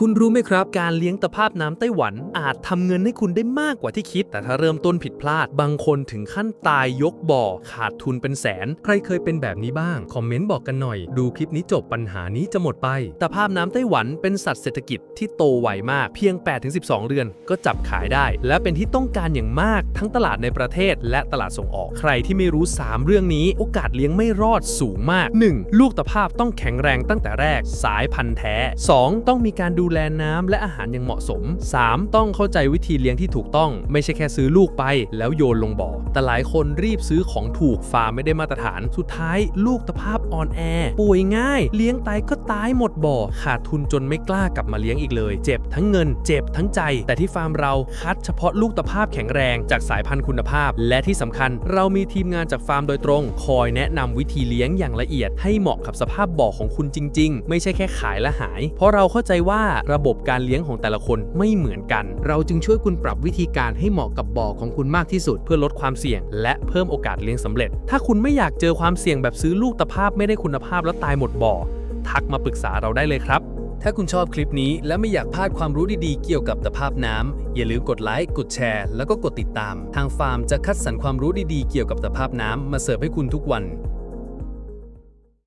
คุณรู้ไหมครับ การเลี้ยงตะภาพน้ำไต้หวัน อาจทำเงินให้คุณได้มากกว่าที่คิด แต่ถ้าเริ่มต้นผิดพลาด บางคนถึงขั้นตายยกบ่อ ขาดทุนเป็นแสน ใครเคยเป็นแบบนี้บ้าง คอมเมนต์บอกกันหน่อย ดูคลิปนี้จบปัญหานี้จะหมดไป ตะภาพน้ำไต้หวันเป็นสัตว์เศรษฐกิจที่โตไวมาก เพียง 8-12 เดือน ก็จับขายได้ และเป็นที่ต้องการอย่างมาก ทั้งตลาดในประเทศ และตลาดส่งออก ใครที่ไม่รู้ 3 เรื่องนี้ โอกาสเลี้ยงไม่รอดสูงมาก 1. ลูกตะภาพต้องแข็งแรงตั้งแต่แรก สายพันธุ์แท้ 2. ต้องมีการดููแลน้ำและอาหารอย่างเหมาะสม 3. ต้องเข้าใจวิธีเลี้ยงที่ถูกต้อง ไม่ใช่แค่ซื้อลูกไปแล้วโยนลงบ่อ แต่หลายคนรีบซื้อของถูกฟาร์มไม่ได้มาตรฐาน สุดท้ายลูกตะภาพอ่อนแอ ป่วยง่าย เลี้ยงตายก็ตายหมดบ่อ ขาดทุนจนไม่กล้ากลับมาเลี้ยงอีกเลย เจ็บทั้งเงิน เจ็บทั้งใจ แต่ที่ฟาร์มเราคัดเฉพาะลูกตะภาพแข็งแรงจากสายพันธุ์คุณภาพ และที่สำคัญ เรามีทีมงานจากฟาร์มโดยตรง คอยแนะนำวิธีเลี้ยงอย่างละเอียด ให้เหมาะกับสภาพบ่อของคุณจริง ๆ ไม่ใช่แค่ขายและหาย เพราะเราเข้าใจว่าระบบการเลี้ยงของแต่ละคนไม่เหมือนกัน เราจึงช่วยคุณปรับวิธีการให้เหมาะกับบ่อของคุณมากที่สุด เพื่อลดความเสี่ยง และเพิ่มโอกาสเลี้ยงสำเร็จ ถ้าคุณไม่อยากเจอความเสี่ยงแบบซื้อลูกตะภาพไม่ได้คุณภาพแล้วตายหมดบ่อ ทักมาปรึกษาเราได้เลยครับถ้าคุณชอบคลิปนี้และไม่อยากพลาดความรู้ดีๆ เกี่ยวกับตะภาพน้ำ อย่าลืมกดไลค์ กดแชร์ แล้วก็กดติดตาม ทางฟาร์มจะคัดสรรความรู้ดีๆ เกี่ยวกับตะภาพน้ำมาเสิร์ฟให้คุณทุกวัน